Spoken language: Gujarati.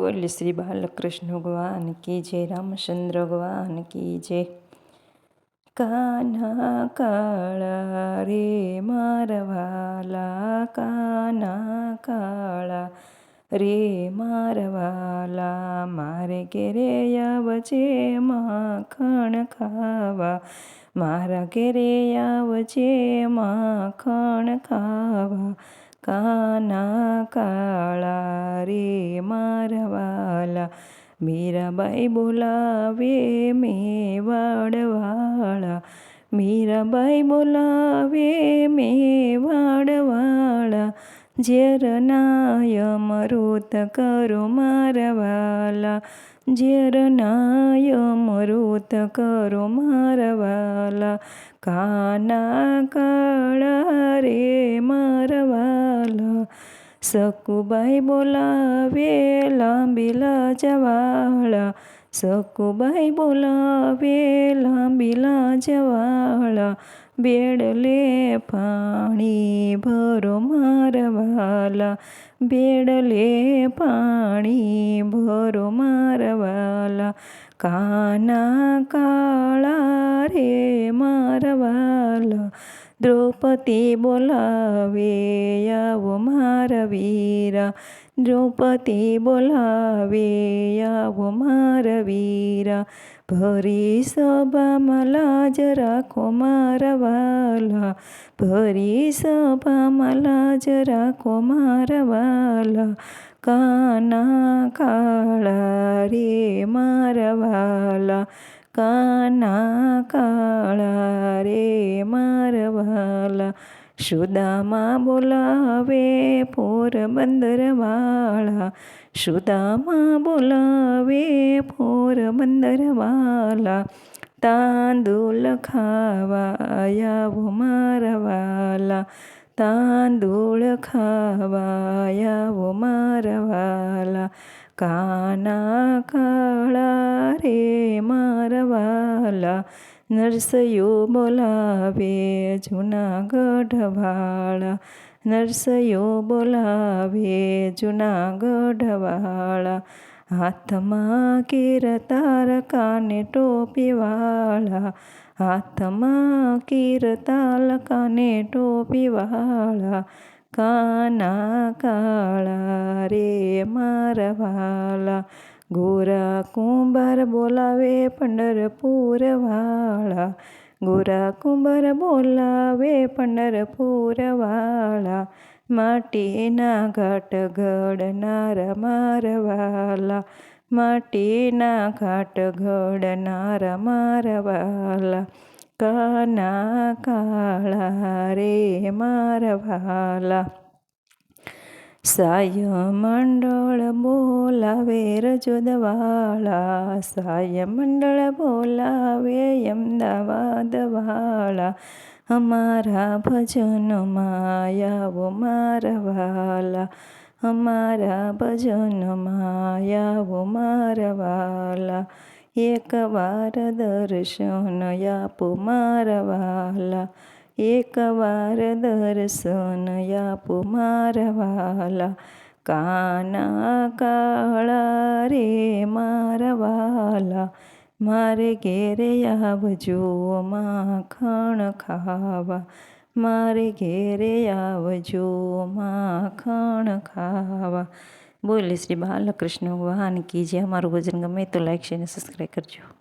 બોલ, શ્રી બાલકૃષ્ણ ભગવાન કી જય, રામચંદ્ર ભગવાન કી જય. કાના કાળા રે મારવાલા, કાના કાળા રે મારવાલા, મારે ઘેરે આવજે માખણ ખાવા, મારા ઘેરે આવજે માખણ ખાવા. કાના કાળા રે મારવાલા મીરાબાઈ બોલાવે મેવાડવાળા મીરાબાઈ બોલાવે મેવાડવાળા, ઝેર નાય મરુત કરો મારવાલા, ઝેર નાય મરુત કરો મારવાલા, કાના કાળા રે મારવાલા સકુબાઈ બોલાવે લાંબીલા જવાળા સકુબાઈ બોલાવે લાંબીલા જવાળા, બેડલે પાણી ભરો મારવાલા, બેડલે પાણી ભરો મારવાલા, કાના કાળા રે મારવાલા દ્રૌપદી બોલાવે આવો મારા વીરા દ્રૌપદી બોલાવે આવો મારા વીરા ભરી સભામાં લાજ રાખો મારા વાલા ભરી સભામાં લાજ રાખો મારા વાલા કાના કાળા રે મારા વાલા કાના કાળા રે મારવાલા. સુદામા બોલાવે પોરબંદરવાળા. સુદામા બોલાવે પોરબંદરવાલા તાંદુલ ખાવા આવો મારવાલા. તાંદુળ ખાવા આવો મારવાલા. કાના કાળા રે મારવાલા નરસૈયો બોલાવે જૂનાગઢવાળા નરસૈયો બોલાવે જૂનાગઢવાળા હાથમાં કીરતાર કાને ટોપીવાળા હાથમાં કીરતાલ કાને ટોપીવાળા કાના કાળા રે મારવાલા ગોરા કુંભાર બોલાવે પંડરપુર વાળા ગોરા કુંભાર બોલાવે પંડરપુરવાળા માટીના ઘાટ ઘડનારા મારવાલા. માટીના ઘાટ ઘડનારા મારવાલા. કાના કાળા રે મારવાલા. સાય મંડળ બોલાવે રજોદવાળા. સાય મંડળ બોલાવે અમદાવાદ વાળા. અમારા ભજનમાં આવો મારવાલા. અમારા ભજનમાં આવો મારવાલા. એકવાર દર્શન આપો મારવાલા. એકવાર દર્શન આપો મારવાલા કાના કાળા રે મારવાલા મારે ઘેરે આવજો માખણ ખાવા મારે ઘેરે આવજો માખણ ખાવા બોલે શ્રી બાલકૃષ્ણ ભગવાન કી જે અમારું ભજન ગમે તો લાઈક છે અને સબસ્ક્રાઈબ કરજો